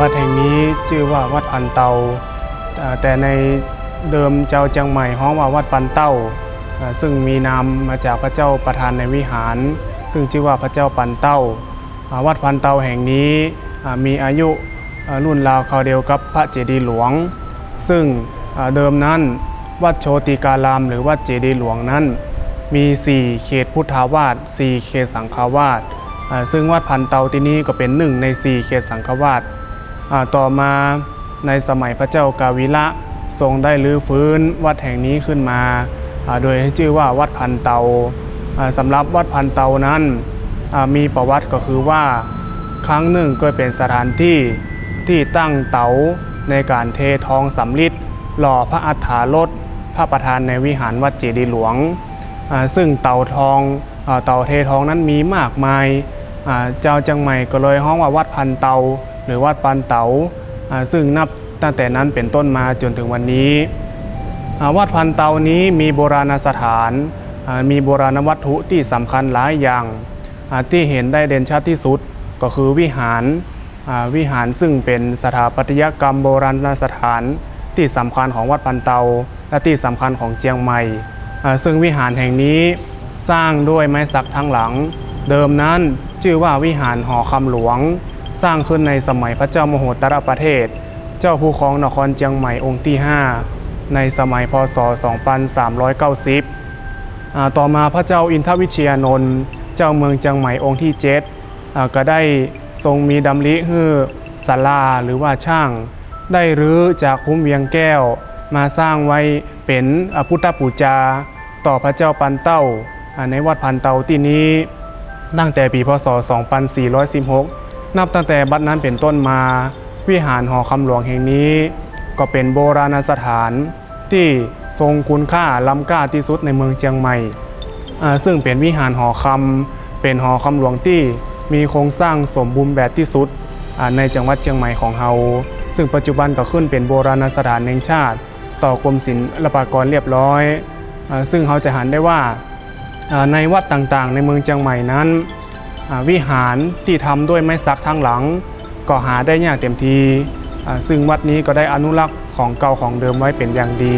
วัดแห่งนี้ชื่อว่าวัดพันเตาอ่าแต่ในเดิมเจ้าเจียงใหม่ฮ้องว่าวัดปันเต้า ซึ่งมีนามมาจากพระเจ้าประธานในวิหาร ซึ่งชื่อว่าพระเจ้าปันเต้า วัดพันเตาแห่งนี้มีอายุรุ่นราวคราวเดียวกับพระเจดีย์หลวง ซึ่งเดิมนั้นวัดโชติการามหรือวัดเจดีย์หลวงนั้น มี 4 เขตพุทธาวาส4เขตสังฆาวาสซึ่งวัดพันเตาที่นี้ก็เป็นหนึ่งใน 4 เขตสังฆวาส ต่อมาในสมัยพระเจ้ากาวิละทรงได้รื้อฟื้นวัดแห่งนี้ขึ้นมา โดยให้ชื่อว่าวัดพันเตาสำหรับวัดพันเตานั้นมีประวัติก็คือว่าครั้งหนึ่งก็เป็นสถานที่ที่ตั้งเตาในการเททองสำริดหล่อพระอัฐารถพระประธานในวิหารวัดเจดีหลวง ซึ่งเตาทองเตาเททองนั้นมีมากมายเจ้าจังใหม่ก็เลยห้องว่าวัดพันเตา รือวัดปันเตาอ่าซึ่งนับตั้งแต่นั้นเป็นต้นมาจนถึงวันนี้วัดพันเตานี้มีโบราณสถาน มีโบราณวัตถุที่สำคัญหลายอย่างที่เห็นได้เด่นชัดที่สุดก็คือวิหารวิหารซึ่งเป็นสถาปัตยกรรมโบราณสถานที่สำคัญของวัดปันเตา และที่สำคัญของเจียงใหม่ ซึ่งวิหารแห่งนี้สร้างด้วยไม้สักทั้งหลัง เดิมนั้นชื่อว่าวิหารหอคำหลวง สร้างขึ้นในสมัยพระเจ้ามโหตรประเทศ เจ้าผู้ครองนครเจียงใหม่องค์ที่ 5 ในสมัยพศ 2390 ต่อมาพระเจ้าอินทวิเชียนนท์เจ้าเมืองเจียงใหม่องค์ที่ 7 ก็ได้ทรงมีดำริฮือศาลาหรือว่าช่าง ได้รื้อจากคุ้มเวียงแก้ว มาสร้างไว้เป็นอ่าพุทธปูจา ต่อพระเจ้าปันเต้าในวัดพันเตาที่นี้ตั้งแต่ปีพศ 2416 นับตั้งแต่บัดนั้นเป็นต้นมา วิหารหอคำหลวงแห่งนี้ ก็เป็นโบราณสถานที่ทรงคุณค่าล้ำค่าที่สุดในเมืองเชียงใหม่ ซึ่งเป็นวิหารหอคำเป็นหอคำหลวงที่มีโครงสร้างสมบูรณ์แบบที่สุดในจังหวัดเชียงใหม่ของเฮาซึ่งปัจจุบันก็ขึ้นเป็นโบราณสถานแห่งชาติ ต่อกรมศิลปากรเรียบร้อยอซึ่งเขาจะหันได้ว่าในวัดต่างๆ ในเมืองเชียงใหม่นั้น วิหารที่ทำด้วยไม้สักทั้งหลัง ก็หาได้ยากเต็มที่ซึ่งวัดนี้ก็ได้อนุรักษ์ของเก่าของเดิมไว้เป็นอย่างดี